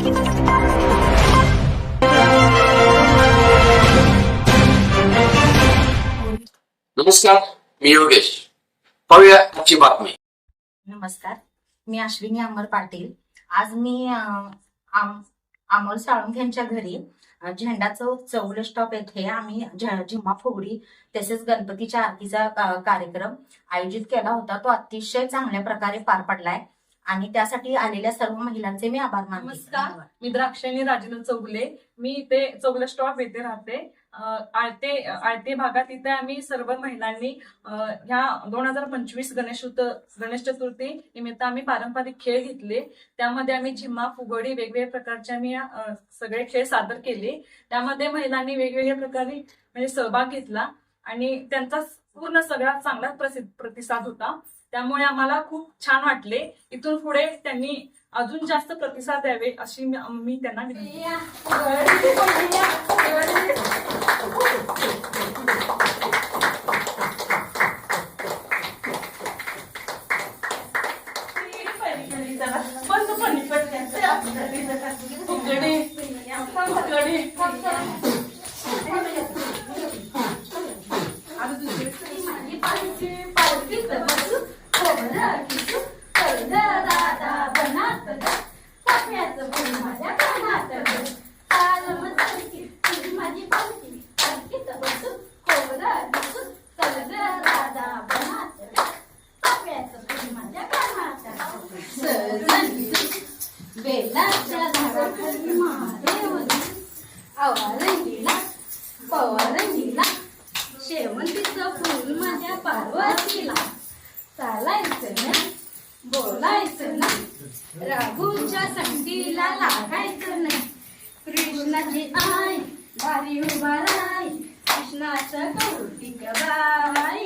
नमस्कार मी योगेश. पाहूया आजची बातमी. नमस्कार मी अश्विनी अमर पाटील. आज मी आम- अमोल साळुंख यांच्या घरी झेंडा चौक चौल स्टॉप येथे आम्ही झ- झिम्मा फुगडी तसेच गणपतीच्या आरतीचा का- कार्यक्रम आयोजित केला होता. तो अतिशय चांगल्या प्रकारे पार पडलाय. आणि त्यासाठी आलेल्या सर्व महिलांचे मी आभार मानते. नमस्कार. मी द्राक्षायणी राजेंद्र चौगले. मी इथे चौगले स्टॉप येथे राहते. आळते आळते भागात इथे आम्ही सर्व महिलांनी ह्या दोन हजार पंचवीस गणेश गणेश चतुर्थी निमित्त आम्ही पारंपरिक खेळ घेतले. त्यामध्ये आम्ही झिम्मा फुगडी वेगवेगळ्या प्रकारचे आम्ही सगळे खेळ सादर केले. त्यामध्ये महिलांनी वेगवेगळ्या प्रकारे म्हणजे सहभाग घेतला आणि त्यांचा पूर्ण सगळा चांगला प्रसिद्ध प्रतिसाद होता. त्यामुळे आम्हाला खूप छान वाटले इथून पुढे त्यांनी अजून जास्त प्रतिसाद द्यावे अशी मी त्यांना विनंती करते. शेवंतीचं फूल माझ्या पार्वतीला. चालायचं नाही बोलायचं नाही राघूच्या संगतीला लागायचं नाही कृष्णाची आई भारी उभाराय कृष्णाचं कौतिक बाई.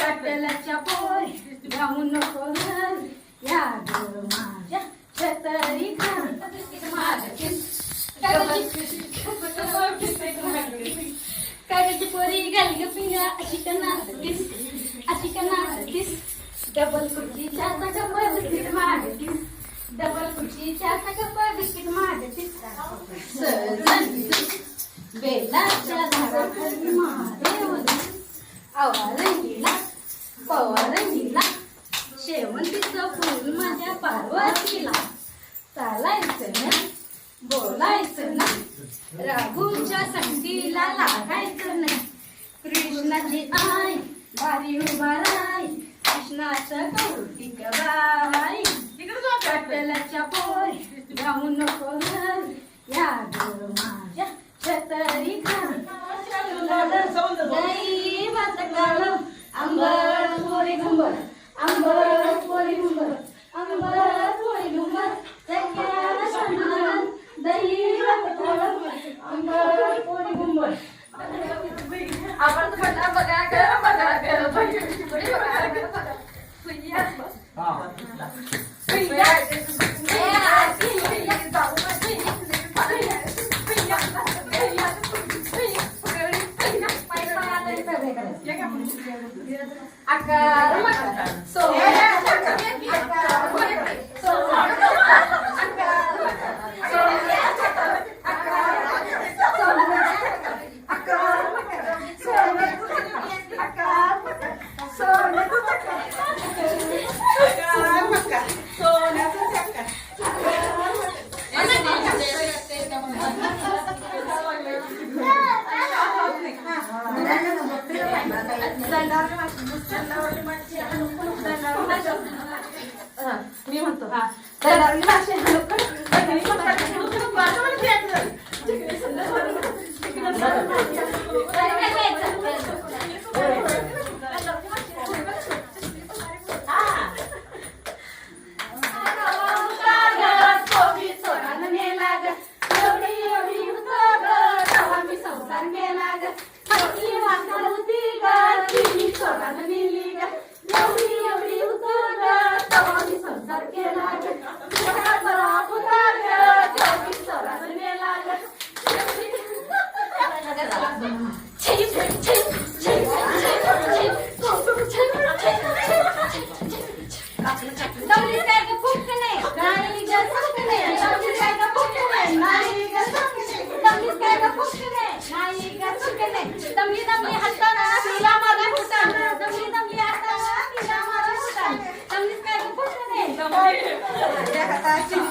कटलाच्या पोर जाऊ नको घर. या ग माझ्या छतरी खाली माझ्या पोरी गलग पिंगा अशी कनातीस अशी कनातीस डबल कुर्चीच्या गप्पा बिस्किट मागतीस डबल कुर्चीच्या गप्पा बिस्किट मागतीस बेलाच्या झाडाखाली महादेव आवारंगीला पवारंगीला शेवंतीचं फूल माझ्या पार्वतीला. चालायचं ना बोलायचं ना. राघूच्या संगीला लागायचं नाही. कृष्णाची आई भारी उभा राय कृष्णाचं कौतिक बाई कटलाच्या पोर जाऊ नको घरी. या गोर माझ्या छतरी खाली. दैवाच काळं आंबट पोरी घुंबर आंबट पोरी घुंबर आंबट पोरी घुंबर. सगळ्याला मी Hasta.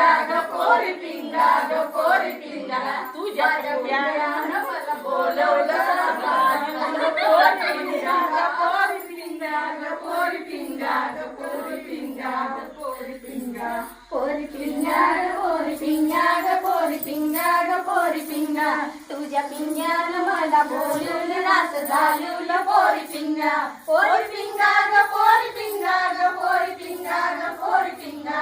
पिंगा पोरी पिंगा ग पोरी पिंगा तुझ्या प्यारानं मला बोलवलं. पोरी पिंगा ग पोरी पिंगा ग पोरी पिंगा ग पोरी पिंगा ग पोरी पिंगा पोरी पिंगा पोरी पिंगा ग पोरी पिंगा ग पोरी पिंगा तुझ्या पिंग्यानं मला बोलून रात झालूल पोरी पिंगा पोरी पिंगा ग पोरी पिंगा ग पोरी पिंगा ग पोरी पिंगा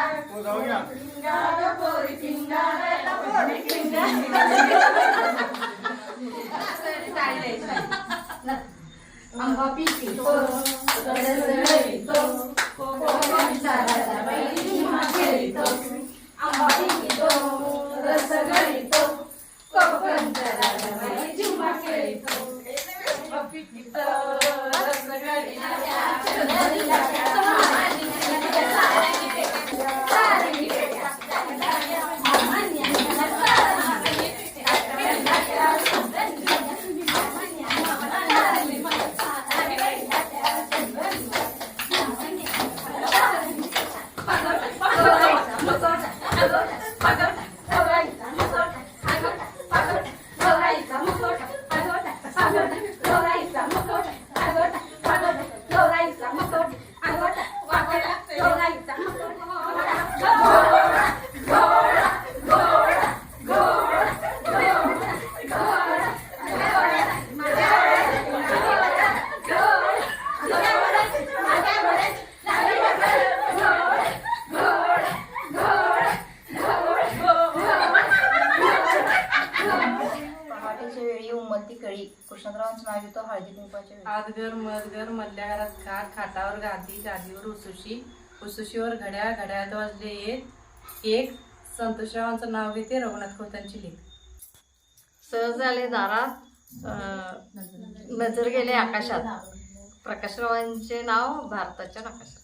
कुंकवाच्या वेळी. आदगर मदगर मधल्या घरात खाट खाटावर गादी गादीवर उसुशी. उसुशीवर घड्याळ घड्याळात वाजले एक एक. संतोषरावांचं नाव घेते रघुनाथ खोतांची लेख. सहज आले दारात नजर गेले आकाशात. प्रकाशरावांचे नाव भारताच्या नकाशात.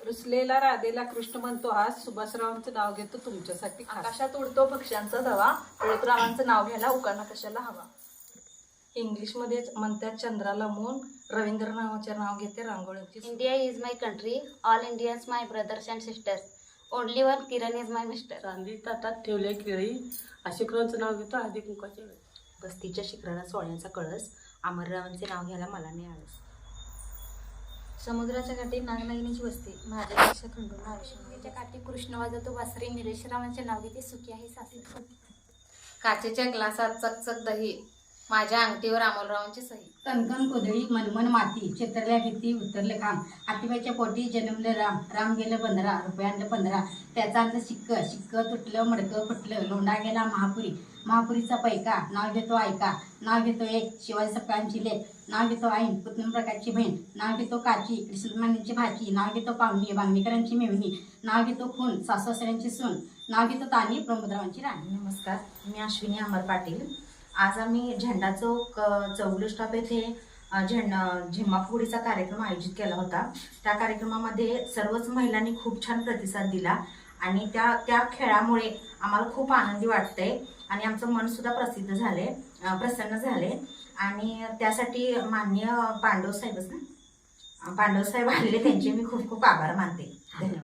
रुसलेला राधेला कृष्ण म्हणतो आज सुभाषरावांचं नाव घेतो तुमच्यासाठी. आकाशात उडतो पक्ष्यांचा दवा टिळकरावांचं नाव घ्यायला उकाणा कशाला हवा? इंग्लिशमध्ये म्हणतात चंद्राला मून रवींद्रनाथाचे नाव घेते रांगोळीची India is my country. All Indians my brothers and sisters. Only one Kiran is my mister. चांदी ताटात ठेवले केळी अशिकरांचं नाव घेतो आधी कुंकाच्या वेळी बस्तीच्या शिखराला सोळ्याचा कळस अमररावांचे नाव घ्यायला मला नाही आळस समुद्राच्या काठी नागनागिनीची वस्ती माझ्यापेक्षा खंडून आयुष्य त्याच्या काठी कृष्ण वाजवतो वासरी निलेशरावांचे नाव घेते सुखी आहे सासरी काचेच्या ग्लासात चकचक दही माझ्या अंगठीवर अमोलरावांची सही. कणकण कोदळी मनमन माती चित्रल्या भीती उतरले खांब आतीबाईच्या पोटी जन्मले राम राम गेलं पंधरा रुपयांना पंधरा त्याचा अंत शिक्क शिक्क तुटलं मडकं फुटलं लोंढा गेला महापुरी महापुरीचा पैका नाव घेतो ऐका नाव घेतो एक शिवाजी सपकाळांची लेख नाव घेतो आईन पुतनम प्रकारची बहीण नाव घेतो काची कृष्णमान्यांची भाची नाव घेतो पाहुणी बांगणीकरांची मेवणी नाव घेतो खून सासू सून नाव घेतो तानी प्रमोदरावांची राणी. नमस्कार मी अश्विनी अमर पाटील. आज आम्ही झेंडा चौक अ, चौगुले स्टॉप येथे झेंड झेंडा कार्यक्रम आयोजित केला होता. त्या कार्यक्रमामध्ये सर्वच महिलांनी खूप छान प्रतिसाद दिला आणि त्या त्या खेळामुळे आम्हाला खूप आनंदी वाटतंय आणि आमचं मनसुद्धा प्रसिद्ध झाले प्रसन्न झाले आणि त्यासाठी मान्य पांडव साहेबच ना पांडव साहेब आलेले त्यांचे मी खूप खूप आभार मानते. धन्यवाद.